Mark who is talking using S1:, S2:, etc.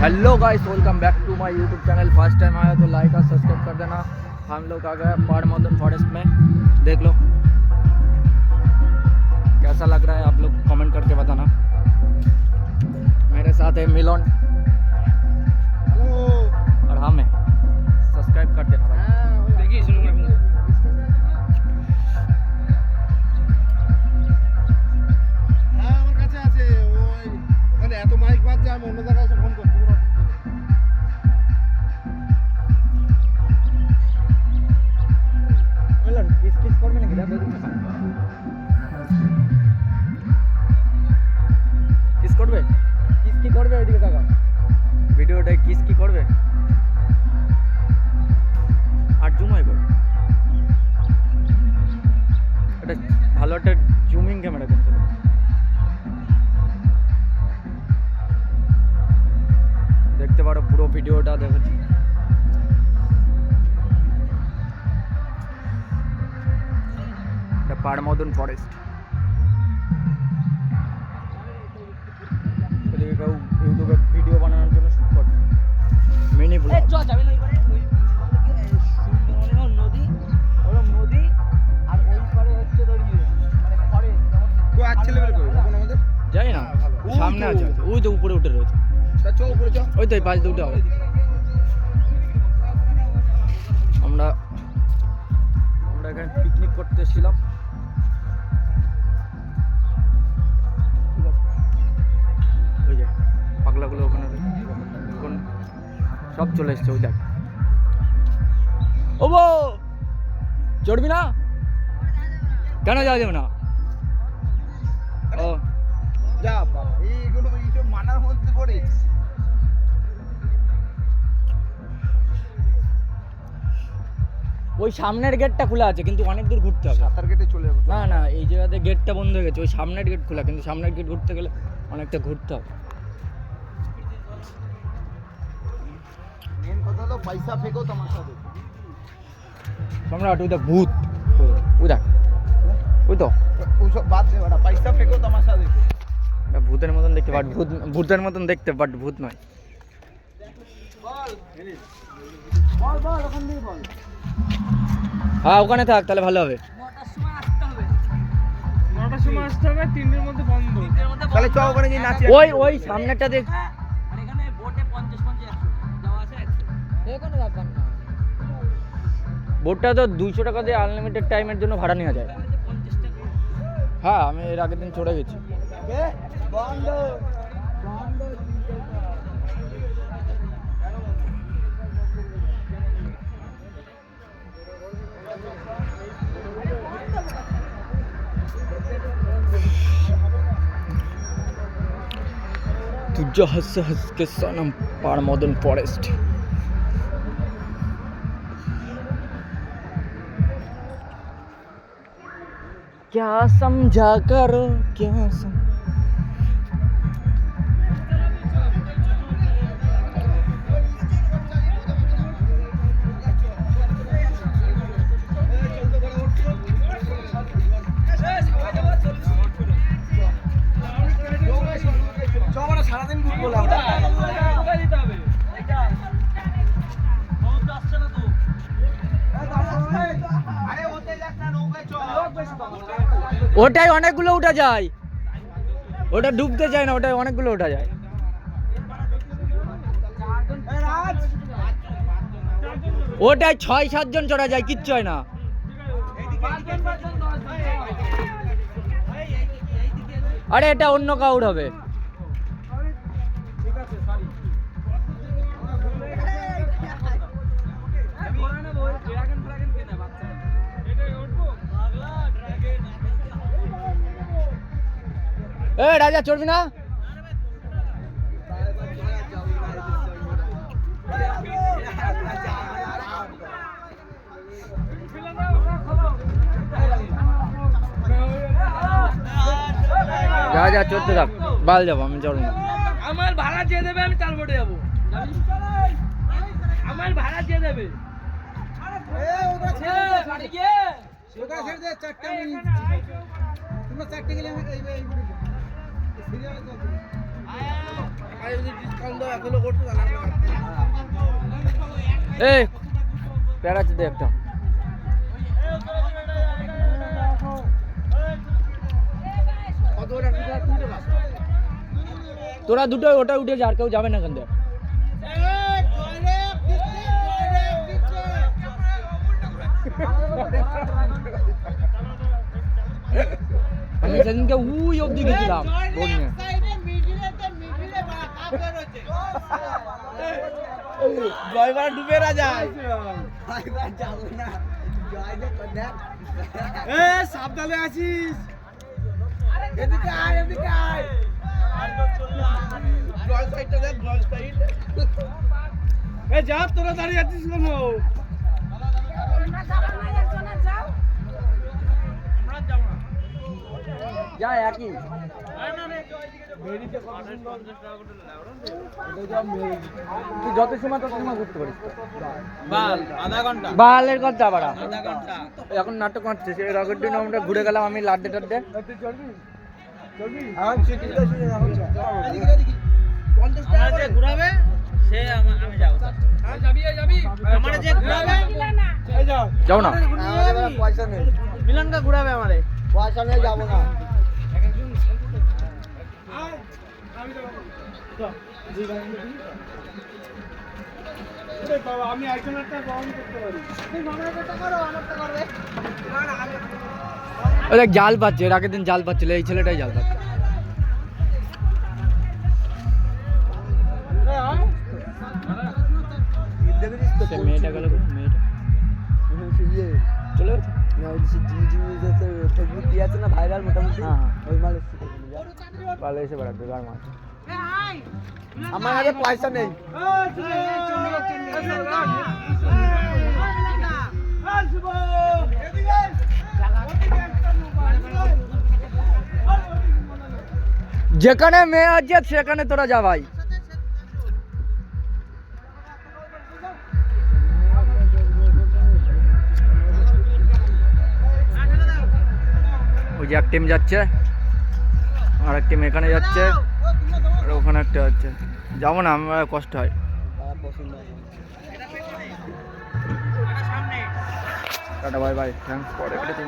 S1: hello guys welcome back to my YouTube channel first time आया तो like और subscribe कर देना हम लोग आ गए पाड़ मदन फॉरेस्ट में देख लो कैसा लग रहा है आप लोग कमेंट करके बताना मेरे साथ है मिलन और हम हैं सब्सक्राइब कर देना भाई
S2: देखिए सुनो
S3: হ্যাঁ আমার কাছে আছে ওই ওখানে এত মাইক বাজছে আমি অন্য জায়গায় এসে ফোন
S1: কিস করবে? কিস কি করবে ওইদিকে তাকাও। ভিডিওটায় কিস কি করবে? আর জুম হয় করবে এটা ভালো একটা জুমিং ক্যামেরা কিন্তু দেখতে পারো পুরো ভিডিওটা দেখেছি এটা পাড়মদন ফরেস্ট। ওদিকে কেউ ইউটিউবে ভিডিও বানানোর জন্য শুট করছে।
S2: Mini vlog. নদী ওরম নদী আর ওই পারে হচ্ছে তোর ইয়ে মানে ফরেস্ট
S3: কো আমাদের?
S1: যাই না সামনে আছে ওই তো উপরে উঠে রয়েছে।
S3: তা চো উপরে চো।
S1: ওই তো এই পাঁচ দুটো হবে। আমরা আমরা এখানে পিকনিক করতে এসেছিলাম সব চলে এসছে ওই দেখ। ও চড়বি না? কেন যাওয়া যাবে না? ও।
S3: যা বাবা এইগুলো এইসব মানার মধ্যে পড়ে।
S1: ওই সামনের গেটটা খোলা আছে কিন্তু অনেক দূর ঘুরতে হবে।
S3: সাঁতার কেটে চলে যাব
S1: না না এই জায়গাতে গেটটা বন্ধ হয়ে গেছে ওই সামনের গেট খোলা কিন্তু সামনের গেট ঘুরতে গেলে অনেকটা ঘুরতে হবে।
S3: দেখো
S1: সম্রাট ওই দেখ ভূত। ওই দেখ। ওই তো।
S3: ওসব বাদ দে ওটা পয়সা ফেকো তামাশা দেখো
S1: ভূতের মতন দেখতে বাট ভূত ভূতের মতন দেখতে বাট ভূত নয়।
S3: বল বল ওখান থেকে বল।
S1: হ্যাঁ ওখানে থাক তাহলে ভালো হবে।
S2: নটার সময় আসতে হবে।
S4: নটার সময় আসতে হবে তিনটের মধ্যে বন্ধ।
S3: তাহলে চ ওখানে গিয়ে নাচি।
S1: ওই ওই সামনেরটা দেখ। কোনো ব্যাপার না। বোটটা তো দুইশো টাকা দিয়ে আনলিমিটেড টাইমের জন্য ভাড়া নেওয়া যায়। হ্যাঁ আমি এর আগের দিন চড়ে গেছি। তুজ হাস্য হাস কে সনম পার মদন ফরেস্ট क्या समझा कर क्या सम ওটাই অনেকগুলো উঠা যায়। ওটা ডুবতে চায় না, ওটাই অনেকগুলো উঠা যায়। ওটাই ছয় সাতজন চড়া যায়, কিচ্ছু হয় না। আরে এটা অন্য কাউর হবে। এ রাজা চড়বি না? যা যা চড়তে থাক। বাল যাব আমি চড়বো না।
S2: আমার ভাড়া দিয়ে দেবে আমি তার বোটে যাব। আমার ভাড়া দিয়ে দেবে।
S3: চারটে তোমরা চারটে গেলে আমি এই
S1: প্যারাচুট দে একটা। তোরা দুটো ওটা উঠে যা, আর কেউ যাবে না এখান থেকে। আমি সেদিনকে উই অব্দি গেছিলাম বোন নিয়ে
S3: জয়বার ডুবে না যায়। এ সাবধানে আছিস। এদিকে আয় এদিকে আয়। জয় সাইডটা দেখ সাইড এ যা তোরা দাঁড়িয়ে আছিস কেন?
S1: যা একই। তুই যত সময় তত সময় ঘুরতে পারিস। বালের কথা এখন নাটক করছে সেই রকেট দিন আমরা ঘুরে গেলাম আমি লাড্ডে টাড্ডে।
S2: ঘুরাবে সে আমি যাব। ঘুরাবে?
S1: যাও। না।
S3: পয়সা নেই
S2: মিলনকে ঘুরাবে আমারে।
S3: পয়সা নেই যাব না। আমি একজন বহন করতে পারি
S1: ওই জাল পাচ্ছে এর আগের দিন জাল পাচ্ছিল এই ছেলেটাই জাল পাচ্ছে। মেয়েটা গেল মেয়েটা। চলে গেছে?
S3: ভাইরাল মোটামুটি?
S1: হ্যাঁ। হ্যাঁ
S3: ওই মাল
S1: ভালো এসে বেড়াচ্ছে গার মাছ।
S3: আমার কাছে পয়সা নেই।
S1: যেখানে মেয়ে আছে সেখানে তোরা যা ভাই। ওই যে এক টিম যাচ্ছে। আর একটি মেকানে এখানে যাচ্ছে। আর ওখানে একটা যাচ্ছে যাব না আমার কষ্ট হয়। Tata bye bye thank for everything